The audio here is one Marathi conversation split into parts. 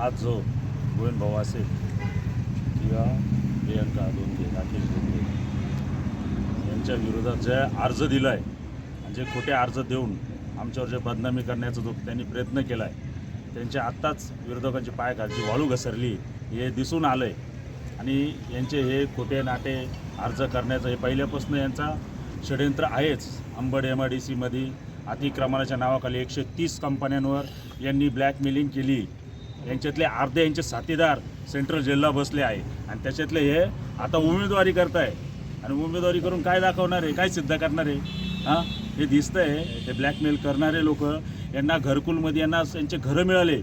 आज जो गोविंद भाऊ असेल किंवा प्रियंका दोंगे राकेश दोंगे यांच्या विरोधात जे अर्ज दिला आहे आणि जे खोटे अर्ज देऊन आमच्यावर जे बदनामी करण्याचा जो त्यांनी प्रयत्न केला आहे त्यांच्या आत्ताच विरोधकांची पाय खालची वाळू घसरली हे दिसून आलं आहे आणि यांचे हे खोटे नाटे अर्ज करण्याचं हे पहिल्यापासून यांचा षडयंत्र आहेच. अंबड एम आय डी सीमध्ये अतिक्रमणाच्या नावाखाली एकशे तीस कंपन्यांवर यांनी ब्लॅकमेलिंग केली. यांच्यातले अर्धे यांचे साथीदार सेंट्रल जेलला बसले आहे. आणि त्याच्यातले हे आता उमेदवारी करताय. आणि उमेदवारी करून काय दाखवणार आहे? काय सिद्ध करणार आहे? हां? हे दिसतंय. हे ब्लॅकमेल करणारे लोक यांना घरकुलमध्ये यांना यांचे घरं मिळाले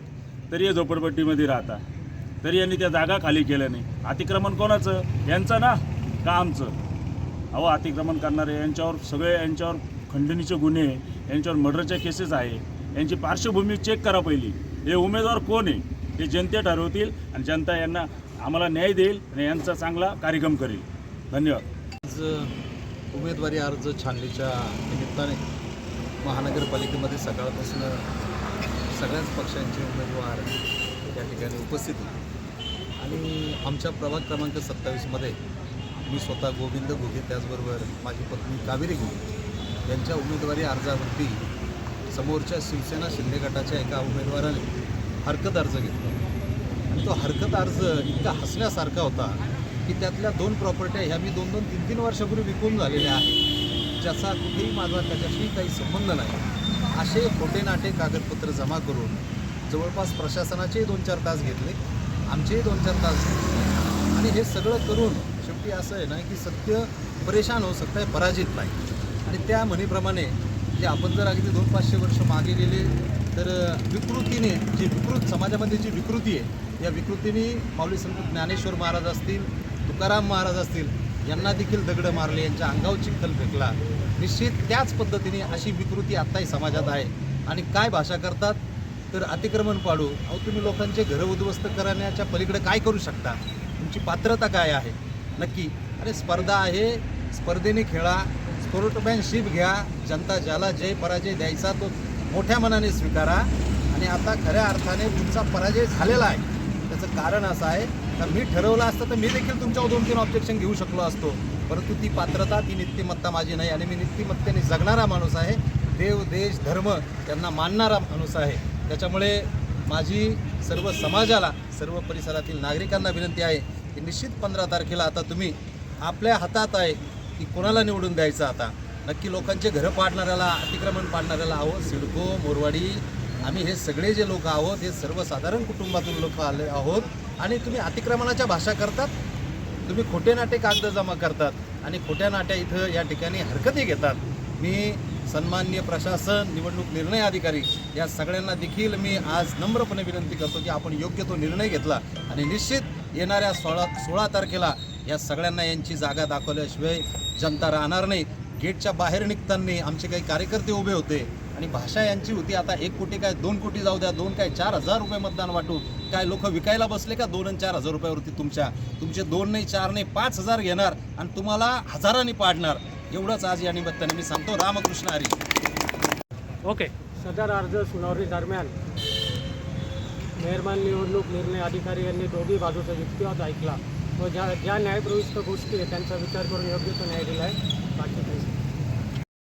तरी हे झोपडपट्टीमध्ये राहता. तरी यांनी त्या जागा खाली केल्या नाही. अतिक्रमण कोणाचं? यांचं ना? का आमचं? अहो अतिक्रमण करणारे यांच्यावर सगळे यांच्यावर खंडणीचे गुन्हे यांच्यावर मर्डरच्या केसेस आहे. यांची पार्श्वभूमी चेक करा पहिली. हे उमेदवार कोण आहे? हे जनते ठरवतील आणि जनता यांना आम्हाला न्याय देईल आणि यांचा चांगला कार्यक्रम करेल. धन्यवाद. आज उमेदवारी अर्ज छाननीच्या निमित्ताने महानगरपालिकेमध्ये सकाळपासून सगळ्याच पक्षांचे उमेदवार या ठिकाणी उपस्थित होते. आणि आमच्या प्रभाग क्रमांक सत्तावीसमध्ये मी स्वतः गोविंद घोगे त्याचबरोबर माझी पत्नी कावेरी घोगे यांच्या उमेदवारी अर्जावरती समोरच्या शिवसेना शिंदे गटाच्या एका उमेदवाराने हरकत अर्ज घेतला. आणि तो हरकत अर्ज इतका हसण्यासारखा होता की त्यातल्या दोन प्रॉपर्ट्या ह्या मी दोन दोन तीन तीन वर्षापूर्वी विकून झालेल्या आहेत. ज्याचा कुठेही माझा त्याच्याशी काही संबंध नाही. असे खोटे नाटे कागदपत्र जमा करून जवळपास प्रशासनाचेही दोन चार तास घेतले आमचेही दोन चार तास घेतले. आणि हे सगळं करून शेवटी असं आहे ना की सत्य परेशान होऊ सत्य आहे पराजित नाही. आणि त्या म्हणीप्रमाणे जे आपण जर अगदी दोन पाचशे वर्ष मागे गेले तर विकृतीने जी विकृत समाजामध्ये जी विकृती आहे या विकृतीने माऊली संत ज्ञानेश्वर महाराज असतील तुकाराम महाराज असतील यांना देखील दगडं मारले यांच्या अंगावर चिखल फेकला. निश्चित त्याच पद्धतीने अशी विकृती आत्ताही समाजात आहे. आणि काय भाषा करतात? तर अतिक्रमण पाडू. अहो तुम्ही लोकांचे घरं उद्ध्वस्त करण्याच्या पलीकडे काय करू शकता? तुमची पात्रता काय आहे? नक्की. अरे स्पर्धा आहे. स्पर्धेने खेळा. स्पोर्टमॅनशिप घ्या जनता ज्याला जय पराजय द्यायचा तो मोठ्या मनाने स्वीकारा. आणि आता खऱ्या अर्थाने तुमचा पराजय झालेला आहे. त्याचं कारण असं आहे तर मी ठरवलं असतं तर मी देखील तुमच्यावर दोन तीन ऑब्जेक्शन घेऊ शकलो असतो. परंतु ती पात्रता ती नित्यमत्ता माझी नाही आणि मी नित्यमत्तेने जगणारा माणूस आहे. देव देश धर्म त्यांना मानणारा माणूस आहे. त्याच्यामुळे माझी सर्व समाजाला सर्व परिसरातील नागरिकांना विनंती आहे की निश्चित पंधरा तारखेला आता तुम्ही आपल्या हातात आहे की कोणाला निवडून द्यायचं आता? नक्की लोकांचे घरं पाडणाऱ्याला अतिक्रमण पाडणाऱ्याला आहोत. सिडको मोरवाडी आम्ही हे सगळे जे लोक आहोत हे सर्वसाधारण कुटुंबातून लोक आले आहोत. आणि तुम्ही अतिक्रमणाच्या भाषा करतात. तुम्ही खोटे नाटे कागद जमा करतात. आणि खोट्या नाट्या इथं या ठिकाणी हरकती घेतात. मी सन्माननीय प्रशासन निवडणूक निर्णय अधिकारी या सगळ्यांना देखील मी आज नम्रपणे विनंती करतो की आपण योग्य तो निर्णय घेतला. आणि निश्चित येणाऱ्या सोळा सोळा तारखेला या सगळ्यांना यांची जागा दाखवल्याशिवाय जनता राहणार नाही. गेटच्या बाहेर निघताना आमचे काही कार्यकर्ते उभे होते आणि भाषा यांची होती. आता एक कोटी काय दोन कोटी जाऊ द्या दोन काय चार हजार रुपये मतदान वाटू. काय लोक विकायला बसले का दोन आणि चार हजार रुपयावरती तुमच्या? तुमचे दोन नाही चार नाही पाच हजार घेणार आणि तुम्हाला हजारांनी पाडणार. एवढंच आज या निमित्ताने मी सांगतो. रामकृष्ण हरी. ओके. सदर अर्ज सुनावणी दरम्यान मेहरमान निवडणूक निर्णय अधिकारी यांनी दोघी बाजूचा युक्तिवाद ऐकला. व ज्या ज्या न्यायप्रविष्ट गोष्टी आहेत त्यांचा विचार करून योग्य तो न्याय दिला आहे बाकी